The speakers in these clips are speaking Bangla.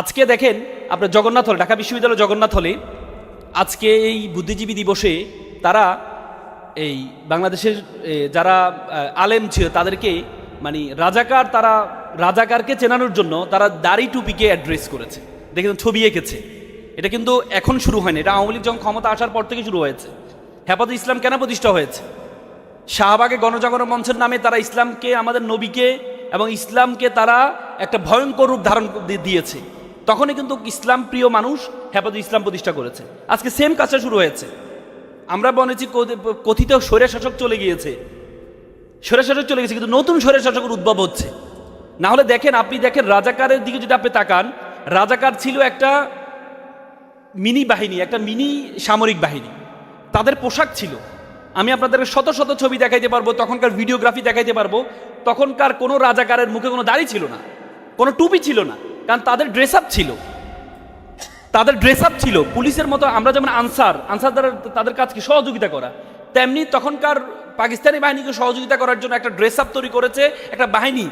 আজকে দেখেন, আপনার জগন্নাথ হলে, ঢাকা বিশ্ববিদ্যালয় জগন্নাথ হলে, আজকে এই বুদ্ধিজীবী দিবসে তারা এই বাংলাদেশের যারা আলেম ছিল, তাদেরকে মানে রাজাকার তারা, রাজাকারকে চেনানোর জন্য তারা দাড়ি টুপিকে অ্যাড্রেস করেছে। দেখেন, ছবি এঁকেছে। এটা কিন্তু এখন শুরু হয়নি। এটা আওয়ামী লীগ যখন ক্ষমতা আসার পর থেকে শুরু হয়েছে। হেফাজত ইসলাম কেন প্রতিষ্ঠা হয়েছে? শাহবাগে গণজাগরণ মঞ্চের নামে তারা ইসলামকে, আমাদের নবীকে এবং ইসলামকে তারা একটা ভয়ঙ্কর রূপ ধারণ দিয়েছে। তখনই কিন্তু ইসলাম প্রিয় মানুষ হেফাজত ইসলাম প্রতিষ্ঠা করেছে। আজকে সেম কাজটা শুরু হয়েছে। আমরা বলেছি কথি- কথিত স্বৈরা শাসক চলে গিয়েছে। স্বৈরা শাসক চলে গেছে কিন্তু নতুন স্বৈরা শাসকের উদ্ভব হচ্ছে। না হলে দেখেন, আপনি দেখেন রাজাকারের দিকে যদি আপনি তাকান, রাজাকার ছিল একটা মিনি বাহিনী, একটা মিনি সামরিক বাহিনী। তাদের পোশাক ছিল। আমি আপনাদেরকে শত শত ছবি দেখাইতে পারব, তখনকার ভিডিওগ্রাফি দেখাইতে পারব। তখনকার কোনো রাজাকারের মুখে কোনো দাড়ি ছিল না। কোনো টুপি ছিল না। কারণ তাদের ড্রেস আপ ছিল। তাদের ড্রেস আপ ছিল। পুলিশের মতো আমরা যেমন আনসার আনসার দ্বারা তাদের কাজকে সহযোগিতা করা, তেমনি তখনকার পাকিস্তানি বাহিনীকে সহযোগিতা করার জন্য একটা ড্রেস আপ তৈরি করেছে, একটা বাহিনী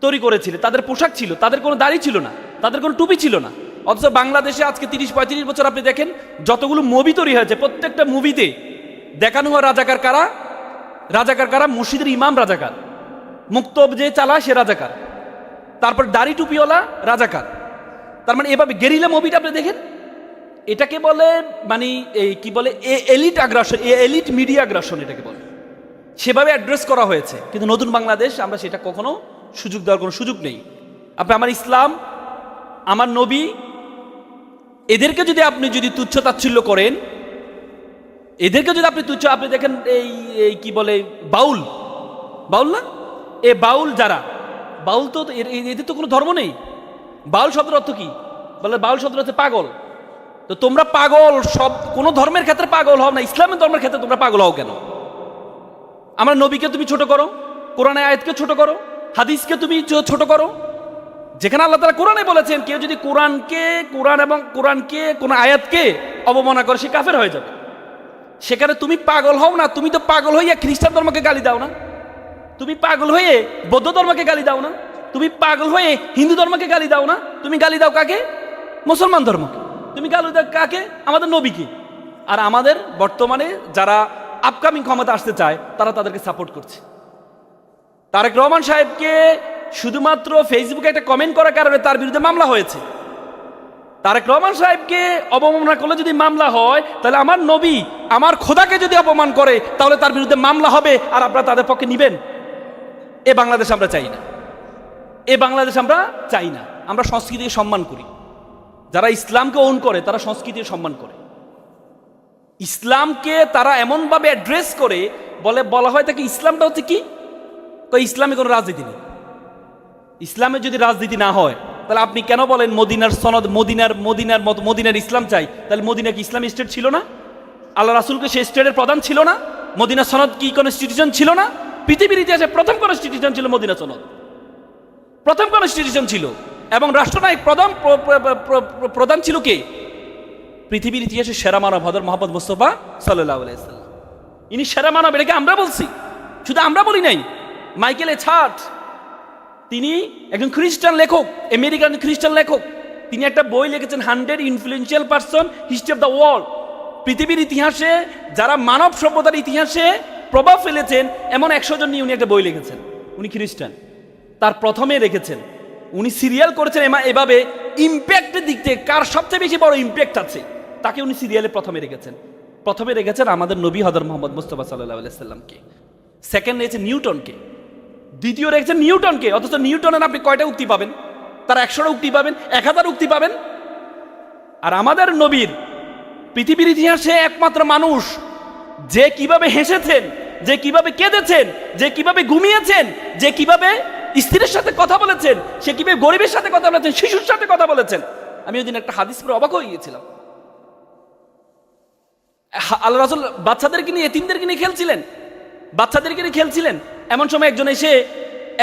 তৈরি করেছিল। তাদের পোশাক ছিল, তাদের কোনো দাড়ি ছিল না, তাদের কোনো টুপি ছিল না। অথচ বাংলাদেশে আজকে তিরিশ, পঁয়ত্রিশ বছর আপনি দেখেন, যতগুলো মুভি তৈরি হয়েছে, প্রত্যেকটা মুভিতে দেখানো হয় রাজাকার কারা? রাজাকার কারা? মসজিদের ইমাম রাজাকার। মুক্তব যে চালা সে রাজাকার। তারপর দাড়ি টুপিওয়ালা রাজাকার। তার মানে এভাবে গেরিলা মুভিটা আপনি দেখেন? এটাকে বলে মানে এই কি বলে, এ এলিট আগ্রাসন এ এলিট মিডিয়া আগ্রাসন এটাকে বলে। সেভাবে অ্যাড্রেস করা হয়েছে। কিন্তু নতুন বাংলাদেশ, আমরা সেটা কখনো সুযোগ দেওয়ার কোনো সুযোগ নেই। আপনি আমার ইসলাম, আমার নবী, এদেরকে যদি আপনি যদি তুচ্ছ তাচ্ছিল্য করেন, এদেরকে যদি আপনি তুচ্ছ, আপনি দেখেন এই এই কি বলে, বাউল। বাউল না? এ বাউল যারা বাউল তো এদের তো কোনো ধর্ম নেই। বাউল শব্দের অর্থ কি? বলে বাউল শব্দের হচ্ছে পাগল। তো তোমরা পাগল সব কোনো ধর্মের ক্ষেত্রে পাগল হও না, ইসলামের ধর্মের ক্ষেত্রে তোমরা পাগল হও কেন? আমার নবীকে তুমি ছোট করো, কোরআনে আয়াতকে ছোট করো, হাদিসকে তুমি ছোট করো। যেখানে আল্লাহ তালা কোরআনে বলেছেন, কেউ যদি কোরআনকে, কোরআন এবং কোরআনকে, কোনো আয়াতকে অবমাননা করে, সে কাফের হয়ে যাবে। সেখানে তুমি পাগল হও না, তুমি তো পাগল হইয়া খ্রিস্টান ধর্মকে গালি দাও না। তুমি পাগল হয়ে বৌদ্ধ ধর্মকে গালি দাও না? তুমি পাগল হয়ে হিন্দু ধর্মকে গালি দাও না? তুমি গালি দাও কাকে? মুসলমান ধর্মকে। তুমি গালি দাও কাকে? আমাদের নবীকে। আর আমাদের বর্তমানে যারা আপকামিং ক্ষমতা আসতে চায়, তারা তাদেরকে সাপোর্ট করছে। তারেক রহমান সাহেবকে শুধুমাত্র ফেসবুকে একটা কমেন্ট করার কারণে তার বিরুদ্ধে মামলা হয়েছে। তারেক রহমান সাহেবকে অবমাননা করলে যদি মামলা হয়, তাহলে আমার নবী আমার খোদাকে যদি অপমান করে, তাহলে তার বিরুদ্ধে মামলা হবে, আর আপনারা তাদের পক্ষে নিবেন। এ বাংলাদেশ আমরা চাই না। এ বাংলাদেশ আমরা চাই না। আমরা সংস্কৃতিকে সম্মান করি। যারা ইসলামকে ওন করে, তারা সংস্কৃতিকে সম্মান করে। ইসলামকে তারা এমনভাবে অ্যাড্রেস করে, বলে, বলা হয় তাকে ইসলামটা হচ্ছে কি? তো ইসলামে কোনো রাজনীতি নেই। ইসলামে যদি রাজনীতি না হয়, তাহলে আপনি কেন বলেন মদিনার সনদ, মদিনার মদিনার মত, মদিনার ইসলাম চাই? তাহলে মদিনা কি ইসলাম স্টেট ছিল না? আল্লাহ রাসুলকে সে স্টেটের প্রধান ছিল না? মদিনা সনদ কি কনস্টিটিউশন ছিল না? পৃথিবীর ইতিহাসে প্রথম কনস্টিটিউশন ছিল মদিনা সনদ। প্রথম কনস্টিটিউশন ছিল। এবং রাষ্ট্রনায়ক প্রধান প্র- প্র- প্র- প্র- প্রধান ছিল কে? পৃথিবীর ইতিহাসে সেরা মানব হদর মোহাম্মদ মুস্তফা সাল্লাহ আলাইসাল্লাম ইনি সেরা মানব, এটাকে আমরা বলছি। শুধু আমরা বলি নাই, মাইকেল এ ছাট, তিনি একজন খ্রিস্টান লেখক, আমেরিকান খ্রিস্টান লেখক। তিনি একটা বই লিখেছেন, hundred influential person, history of the world. পৃথিবীর ইতিহাসে যারা মানব সভ্যতার ইতিহাসে প্রভাব ফেলেছেন এমন একশো জন নিয়ে উনি একটা বই লিখেছেন। উনি খ্রিস্টান। তার প্রথমে রেখেছেন। উনি সিরিয়াল করেছেন এমা এভাবে ইম্প্যাক্টের দিক থেকে কার সবচেয়ে বেশি বড় ইম্প্যাক্ট আছে, তাকে উনি সিরিয়ালে প্রথমে রেখেছেন। প্রথমে রেখেছেন আমাদের নবী হদর মোহাম্মদ মুস্তফা সাল্লাহ আলাইসাল্লামকে সেকেন্ড রেখেছে নিউটনকে। দ্বিতীয় রেখেছেন নিউটনকে। অথচ নিউটনের আপনি কয়টা উক্তি পাবেন? তার একশোটা উক্তি পাবেন, এক হাজার উক্তি পাবেন। আর আমাদের নবীর পৃথিবীর ইতিহাসে একমাত্র মানুষ যে কীভাবে হেসেছেন যে কীভাবে কেঁদেছেন, যে কীভাবে ঘুমিয়েছেন, যে কীভাবে স্ত্রীর সাথে কথা বলেছেন, সে কীভাবে গরিবের সাথে কথা বলেছেন, শিশুর সাথে কথা বলেছেন। আমি ওই দিন একটা হাদিস পরে অবাক হয়ে গিয়েছিলাম। আল্লাহ রাসুল বাচ্চাদেরকে নিয়ে, এতিমদেরকে নিয়ে খেলছিলেন। বাচ্চাদেরকে নিয়ে খেলছিলেন। এমন সময় একজন এসে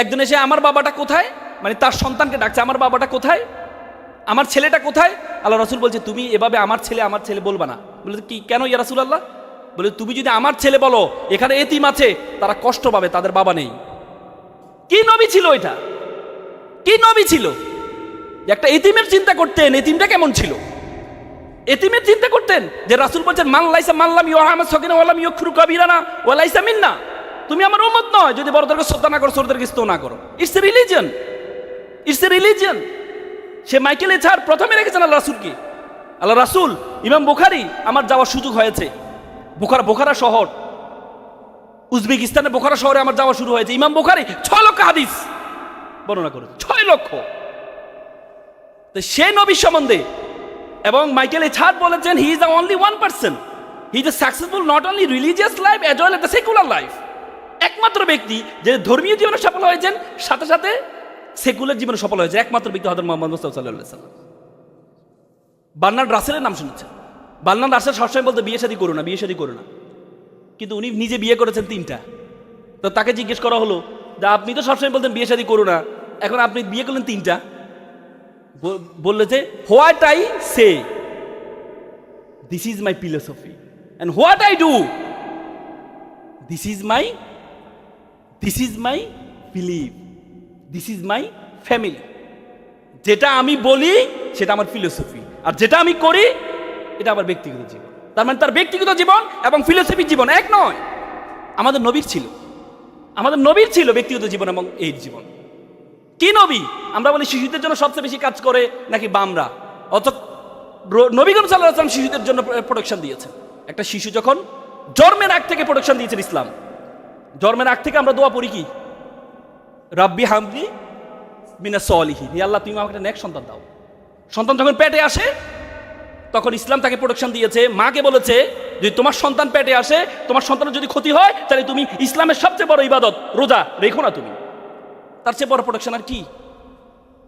একজন এসে, আমার বাবাটা কোথায়? মানে তার সন্তানকে ডাকছে, আমার বাবাটা কোথায়? আমার ছেলেটা কোথায়? আল্লাহ রসুল বলছে, তুমি এভাবে আমার ছেলে আমার ছেলে বলবা না। বলে, কি, কেন ইয়া রাসুল আল্লাহ বলে, তুমি যদি আমার ছেলে বলো, এখানে এতিম আছে, তারা কষ্ট পাবে, তাদের বাবা নেই। কি নবী ছিল এটা? কি নবী ছিল? একটা এতিমের চিন্তা করতেন, এতিমটা কেমন ছিল? এতিমের চিন্তা করতেন যে রাসুল বলছেন, মান লাইসা মাল্লাম ইউহামাদ সকিনা ওয়ালাম ইয়খরু কাবিরানা ওয়ালাইসা মিন্না। তুমি আমার উম্মত নয়, যদি বড়দেরকে শ্রদ্ধা না করো, ছোটদেরকে স্তব না করো। It's a religion it's a religion say Michael এছাড় প্রথমে রেখেছেন আল্লাহ রাসুলকে। আল্লাহ রাসুল, ইমাম বুখারি, আমার যাওয়ার সুযোগ হয়েছে। বুখারা বোখারা শহর। উজবেকিস্তানের বোখারা শহরে আমার যাওয়া শুরু হয়েছে। ইমাম বুখারি ছয় লক্ষ হাদিস বর্ণনা করেছে। ছয় লক্ষ। সে নবীর সম্বন্ধে এবং মাইকেল এছাড় বলেছেন he is only one person he is successful not only religious life as well the secular life একমাত্র ব্যক্তি যে ধর্মীয় জীবনে সফল হয়েছেন, সাথে সাথে সেকুলার জীবনে সফল হয়েছে একমাত্র ব্যক্তি হজরত মোহাম্মদ মুস্তাফা সাল্লাহ সাল্লাম বার্নার্ড রাসেলের নাম শুনেছেন। বার্নার্ড রাসেল সবসময় বলতে, বিয়ে শাদী করো না, বিয়ে শাদী করো না। কিন্তু উনি নিজে বিয়ে করেছেন তিনটা। তো তাকে জিজ্ঞেস করা হলো যে, আপনি তো সবসময় বলতেন বিয়ে শাদী করো না, এখন আপনি বিয়ে করলেন তিনটা। বল- বললে যে, what I say? This is my philosophy and what I do? This is my this is my believe this is my family যেটা আমি বলি, সেটা আমার ফিলোসফি আর যেটা আমি করি এটা আমার ব্যক্তিগত জীবন। তার মানে তার ব্যক্তিগত জীবন এবং ফিলোসফির জীবন এক নয়। আমাদের নবীর ছিল। আমাদের নবীর ছিল ব্যক্তিগত জীবন এবং এই জীবন। কি নবী? আমরা বলি শিশুদের জন্য সবচেয়ে বেশি কাজ করে নাকি বামরা? অত নবীগণ সাল্লাহ আসলাম শিশুদের জন্য প্রোটেকশন দিয়েছেন। একটা শিশু যখন জন্মের আগ থেকে প্রোটেকশন দিয়েছেন ইসলাম, জন্মের আগ থেকে আমরা দোয়া পড়ি কি? রাব্বি হামদি মিনা সলিহি আল্লাহ, তুমি আমাকে একটা সন্তান দাও। সন্তান যখন পেটে আসে তখন ইসলাম তাকে প্রোটেকশন দিয়েছে। মাকে বলেছে, যদি তোমার সন্তান পেটে আসে, তোমার সন্তানের যদি ক্ষতি হয়, তাহলে তুমি ইসলামের সবচেয়ে বড় ইবাদত, রোজা, রেখো না তুমি। তার চেয়ে বড় প্রোটেকশন আর কি?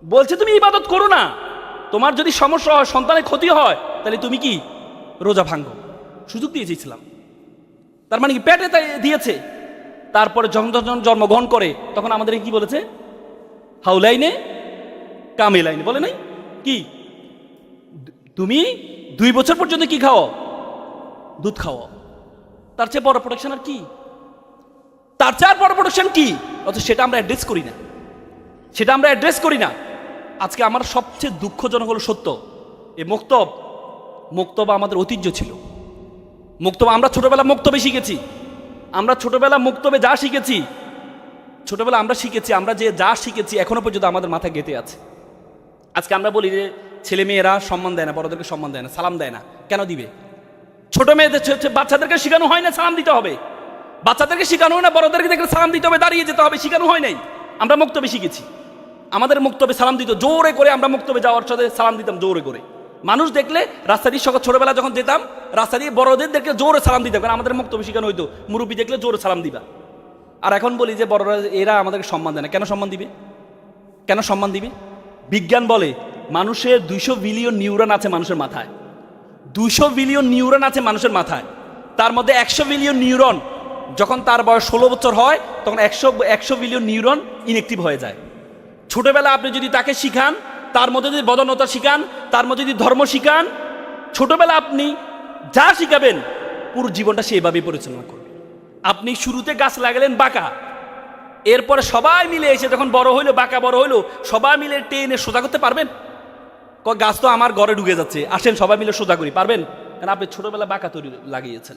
বলছে, তুমি ইবাদত করো না। তোমার যদি সমস্যা হয়, সন্তানের ক্ষতি হয়, তাহলে তুমি কি? রোজা ভাঙ্গো সুযোগ দিয়েছে ইসলাম। তার মানে কি, পেটে তাই দিয়েছে। তারপরে যখন যখন জন্মগ্রহণ করে, তখন আমাদের কি বলেছে? হাউলাইনে কামে লাইনে বলে নাই? কি? তুমি দুই বছর পর্যন্ত কি খাও? দুধ খাও। তার চেয়ে বড় প্রোটেকশন আর কি? তার চেয়ে আর বড় প্রোটেকশন কি? অথচ সেটা আমরা অ্যাড্রেস করি না। সেটা আমরা অ্যাড্রেস করি না। আজকে আমার সবচেয়ে দুঃখজনক হলো সত্য। এ মুক্তব মুক্তব আমাদের ঐতিহ্য ছিল। মুক্তব, আমরা ছোটবেলা মুক্তবে শিখেছি। আমরা ছোটবেলা মুক্তবে যা শিখেছি ছোটবেলা আমরা শিখেছি, আমরা যে যা শিখেছি এখনও পর্যন্ত আমাদের মাথায় গেঁথে আছে। আজকে আমরা বলি যে ছেলে মেয়েরা সম্মান দেয় না, বড়দেরকে সম্মান দেয় না, সালাম দেয় না। কেন দিবে? ছোট মেয়েদের বাচ্চাদেরকে শেখানো হয় না, সালাম দিতে হবে। বাচ্চাদেরকে শেখানো হয় না, বড়দেরকে দেখলে সালাম দিতে হবে, দাঁড়িয়ে যেতে হবে, শেখানো হয় নাই। আমরা মুক্তবে শিখেছি। আমাদের মুক্তবে সালাম দিত, জোরে করে আমরা মুক্তবে যাওয়ার সাথে সালাম দিতাম, জোরে করে। মানুষ দেখলে রাস্তা দিয়ে সকাল ছোটবেলা যখন যেতাম, রাস্তা দিয়ে বড়দের দেখলে জোরে সালাম দিতাম, কারণ আমাদের মুক্তবে শেখানো হইতো, মুরব্বী দেখলে জোরে সালাম দিবা। আর এখন বলি যে বড়রা, এরা আমাদেরকে সম্মান দেয় না। কেন সম্মান দিবে? কেন সম্মান দিবে? বিজ্ঞান বলে মানুষের দুইশো বিলিয়ন নিউরন আছে মানুষের মাথায়। দুইশো বিলিয়ন নিউরন আছে মানুষের মাথায়। তার মধ্যে একশো বিলিয়ন নিউরন যখন তার বয়স ষোলো বছর হয়, তখন একশো একশো বিলিয়ন নিউরন ইনএক্টিভ হয়ে যায়। ছোটবেলা আপনি যদি তাকে শিখান, তার মধ্যে যদি বদনতা শিখান, তার মধ্যে যদি ধর্ম শিখান, ছোটবেলা আপনি যা শিখাবেন, পুরো জীবনটা সে এভাবেই পরিচালনা করবে। আপনি শুরুতে গাছ লাগালেন বাঁকা। এরপরে সবাই মিলে এসে যখন বড় হইল, বাঁকা বড় হইল, সবাই মিলে টেনে সোজা করতে পারবেন? গাছ তো আমার ঘরে ঢুকে যাচ্ছে। আসেন, সবাই মিলে সোজা করি। পারবেন? কারণ আপনি ছোটবেলা বাঁকা তৈরি লাগিয়েছেন।